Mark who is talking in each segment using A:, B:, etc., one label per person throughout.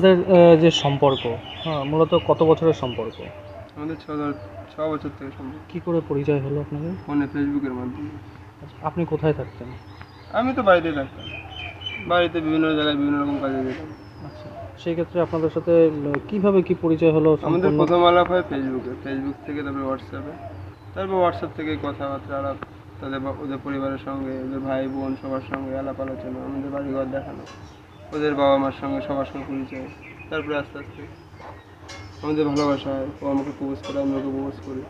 A: আপনাদের যে সম্পর্ক হ্যাঁ মূলত কত বছরের সম্পর্ক?
B: আমাদের ছ ছ বছর থেকে সম্ভব
A: কী করে পরিচয় হলো আপনাদের?
B: ফোনে ফেসবুকের মাধ্যমে।
A: আপনি কোথায় থাকতেন?
B: আমি তো বাড়িতেই থাকতাম। বাড়িতে বিভিন্ন জায়গায় বিভিন্ন রকম কাজে যেতাম।
A: আচ্ছা সেই ক্ষেত্রে আপনাদের সাথে কীভাবে কি পরিচয় হলো
B: আমাদের? প্রথম আলাপ হয় ফেসবুকে। ফেসবুক থেকে তারপরে হোয়াটসঅ্যাপে তারপর হোয়াটসঅ্যাপ থেকে কথাবার্তা আলাপ তাদের ওদের পরিবারের সঙ্গে ওদের ভাই বোন সবার সঙ্গে আলাপ আলোচনা আমাদের বাড়িঘর দেখানো। ওদের বাবা মার সঙ্গে সবার সঙ্গে পরিচয়। তারপরে আস্তে আস্তে আমাদের ভালোবাসা হয়। ও আমাকে প্রবোজ করে আমি ওকে প্রবোজ করি।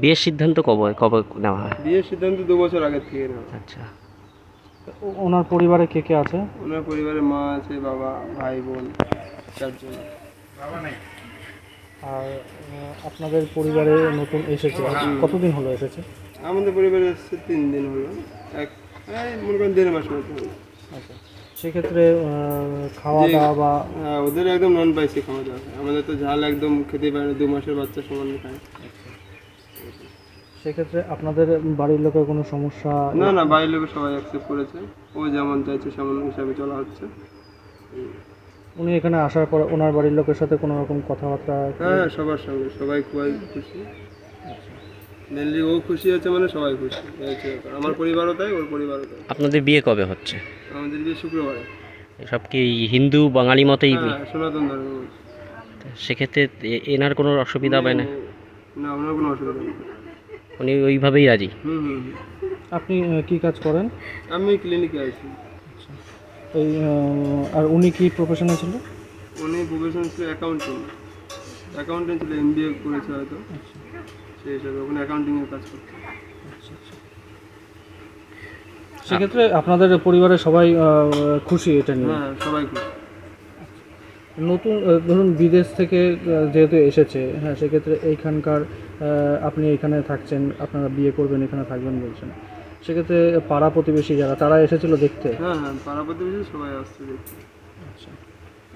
C: বিয়ের সিদ্ধান্ত কবে কবে নেওয়া হয়?
B: বিয়ের সিদ্ধান্ত দু বছর আগে থেকে নেওয়া
C: আচ্ছা।
A: ওনার পরিবারে কে কে আছে?
B: ওনার পরিবারে মা আছে বাবা ভাই বোন চারজন।
A: আর আপনাদের পরিবারে নতুন এসেছে। কতদিন হলো এসেছে?
B: আমাদের পরিবারে এসেছে তিন দিন হলো। এক মনে করেন দেড় মাস মতো হলো।
A: আচ্ছা। সেক্ষেত্রে খাওয়া দাওয়া বা
B: হ্যাঁ ওদের একদম নন স্পাইসি খাওয়া দাওয়া আমাদের তো ঝাল একদম খেতেই পারে দু মাসের বাচ্চা সমান খায়।
A: সেক্ষেত্রে আপনাদের বাড়ির লোকের কোনো সমস্যা?
B: না না বাইরের লোক সবাই অ্যাকসেপ্ট করেছে। ও যেমন চাইছে সেমন হিসাবে চলা হচ্ছে।
A: উনি এখানে আসার পর ওনার বাড়ির লোকের সাথে কোনো রকম কথাবার্তা
B: হ্যাঁ হ্যাঁ সবার সঙ্গে। সবাই খুবই খুশি। মেনলি ও খুশি আছে মানে সবাই খুশি। এই ব্যাপার। আমার পরিবারও তাই ওর পরিবারও তাই।
C: আপনাদের বিয়ে কবে হচ্ছে?
B: আমাদের বিয়ে শুক্রবারে।
C: সব কি হিন্দু বাঙালি মতেই
B: হ্যাঁ সনাতন ধর্ম
C: সেক্ষেত্রে এ- এনার কোনো অসুবিধা হবে না?
B: না ওনার কোনো অসুবিধা নেই।
C: উনি ওইভাবেই রাজি?
B: হুম হুম হুম।
A: আপনি আহ, কি কাজ করেন?
B: আমি ক্লিনিকে আছি।
A: এই আহ, আর উনি কি প্রফেশনে ছিল?
B: উনি প্রফেশন ছিল অ্যাকাউন্টিং অ্যাকাউন্টিং ছিল এম বিএ করেছে হয়তো। সেই হিসাবে ওখানে অ্যাকাউন্টিংয়ের কাজ করছে
A: সেক্ষেত্রে আপনাদের পরিবারের সবাই আহ, খুশি এটা নিয়ে?
B: হ্যাঁ সবাই খুশি।
A: নতুন আহ, ধরুন বিদেশ থেকে আহ, যেহেতু এসেছে হ্যাঁ সেক্ষেত্রে এইখানকার আহ, আপনি এখানে থাকছেন আপনারা বিয়ে করবেন এখানে থাকবেন বলছেন। সেক্ষেত্রে পাড়া প্রতিবেশী যারা তারা এসেছিল দেখতে?
B: হ্যাঁ হ্যাঁ পাড়া প্রতিবেশী সবাই আসছে দেখতে।
A: আচ্ছা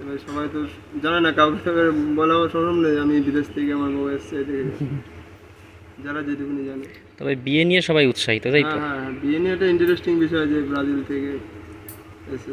B: এবার সবাই তো জানে না কাউকে এবার বলা সরম নেই আমি বিদেশ থেকে আমার বউ এসছে এদিকে। যারা যেটুকুনি জানে।
C: তবে বিয়ে নিয়ে সবাই উৎসাহিত তাই তো?
B: হ্যাঁ হ্যাঁ হ্যাঁ, বিয়ে নিয়ে একটা ইন্টারেস্টিং বিষয় যে ব্রাজিল থেকে এসে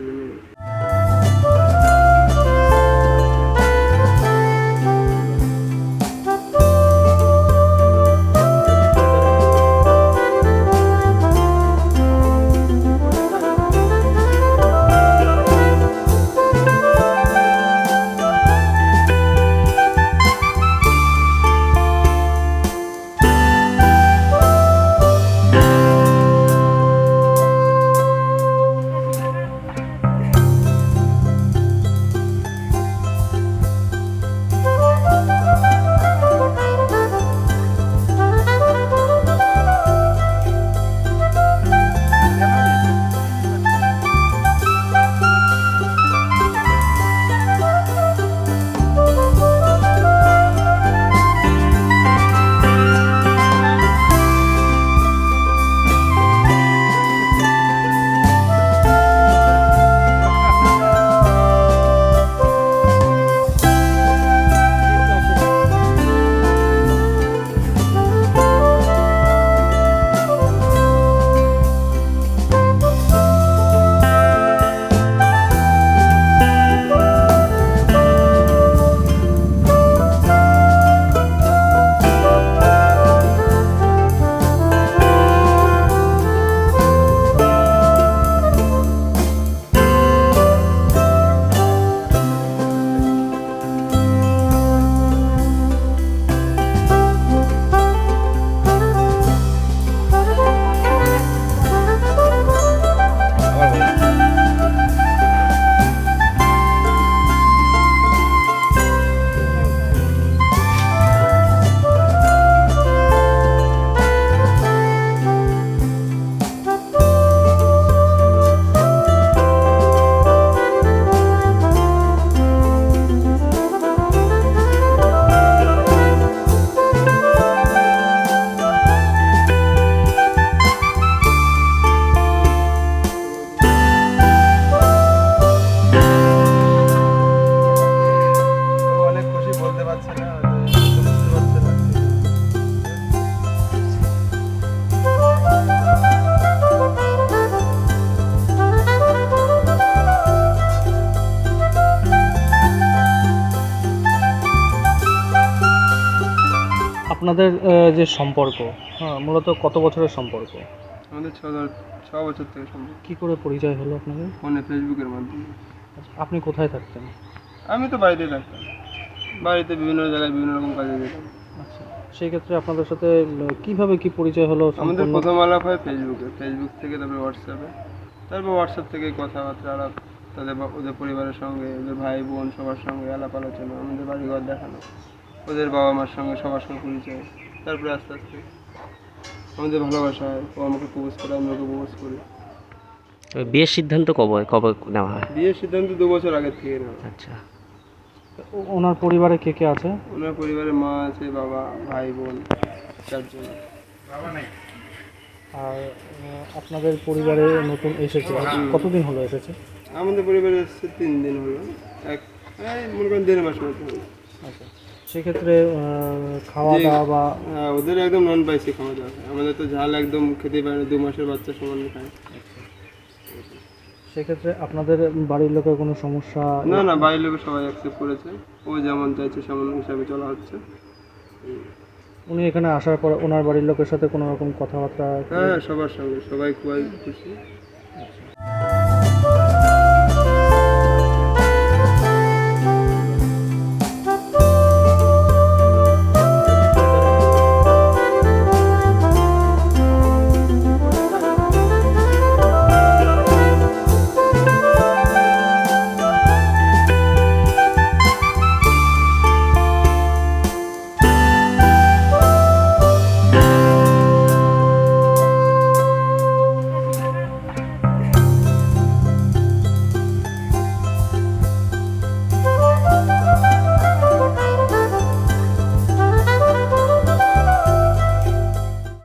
A: আপনাদের যে সম্পর্ক হ্যাঁ মূলত কত বছরের সম্পর্ক?
B: আমাদের ছ ছ বছর থেকে সম্পর্ক।
A: কী করে পরিচয় হলো আপনাদের?
B: ফোনে ফেসবুকের মাধ্যমে।
A: আচ্ছা, আপনি কোথায় থাকতেন?
B: আমি তো বাড়িতেই থাকতাম। বাড়িতে বিভিন্ন জায়গায় বিভিন্ন রকম কাজে যেতাম।
A: আচ্ছা সেই ক্ষেত্রে আপনাদের সাথে কীভাবে কি পরিচয় হলো
B: আমাদের
A: সম্পূর্ণ?
B: প্রথম আলাপ হয় ফেসবুকে। ফেসবুক থেকে তারপরে হোয়াটসঅ্যাপে তারপর হোয়াটসঅ্যাপ থেকে কথাবার্তা আলাপ তাদের বা- ওদের পরিবারের সঙ্গে ওদের ভাই বোন সবার সঙ্গে আলাপ আলোচনা আমাদের বাড়িঘর দেখানো। ওদের বাবা মার সঙ্গে সবার সঙ্গে পরিচয়। তারপরে আস্তে আস্তে আমাদের ভালোবাসা হয়। ও আমাকে প্রপোজ করে আমি ওকে প্রপোজ করি।
C: বিয়ের সিদ্ধান্ত কবে কবে নেওয়া হয়?
B: বিয়ের সিদ্ধান্ত দু বছর আগে থেকে নেওয়া
C: আচ্ছা।
A: ওনার পরিবারে কে কে আছে?
B: ওনার পরিবারে মা আছে বাবা ভাই বোন চারজন।
A: আর আপনাদের পরিবারে নতুন এসেছে। কতদিন হলো এসেছে?
B: আমাদের পরিবারে এসেছে তিন দিন হলো। এক মনে করেন দেড় মাস মতো হলো।
A: আচ্ছা। সেক্ষেত্রে খাওয়া দাওয়া বা
B: হ্যাঁ ওদের একদম নন স্পাইসি খাওয়া দাওয়া আমাদের তো ঝাল একদম খেতেই পারে না, দু মাসের বাচ্চা সমান খায়।
A: সেক্ষেত্রে আপনাদের বাড়ির লোকের কোনো সমস্যা?
B: না না বাইরের লোক সবাই অ্যাকসেপ্ট করেছে। ও যেমন চাইছে সেমন হিসাবে চলা হচ্ছে।
A: উনি এখানে আসার পর ওনার বাড়ির লোকের সাথে কোনো রকম কথাবার্তা?
B: হ্যাঁ হ্যাঁ, সবার সঙ্গে। সবাই খুবই খুশি।